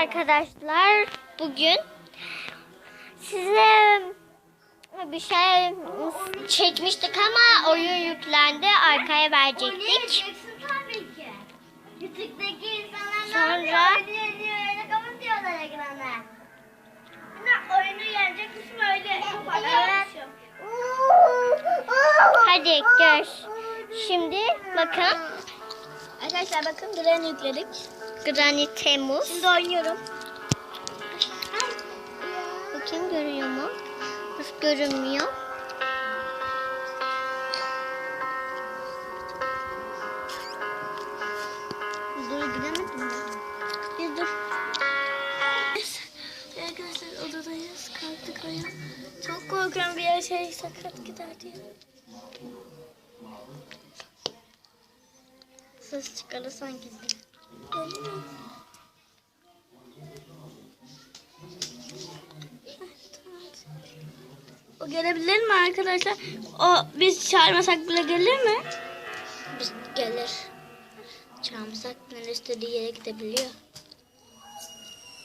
Arkadaşlar bugün size bir şey çekmiştik ama oyun yüklendi arkaya verecektik. Sonra-. Hadi gör. Şimdi bakın Arkadaşlar bakın Granny yükledik. Granny Temmuz. Şimdi oynuyorum. Bakayım görüyor mu? Nasıl görünmüyor? Dur gidemedim? Bir dur. Arkadaşlar odadayız. Kalktık ayağa. Çok korkuyorum bir yer şey sakat gider diye. Ses çıkarı sanki. O gelebilir mi arkadaşlar? O biz çağırmasak bile gelir mi? Biz gelir. Çağımsak istediği yere gidebiliyor.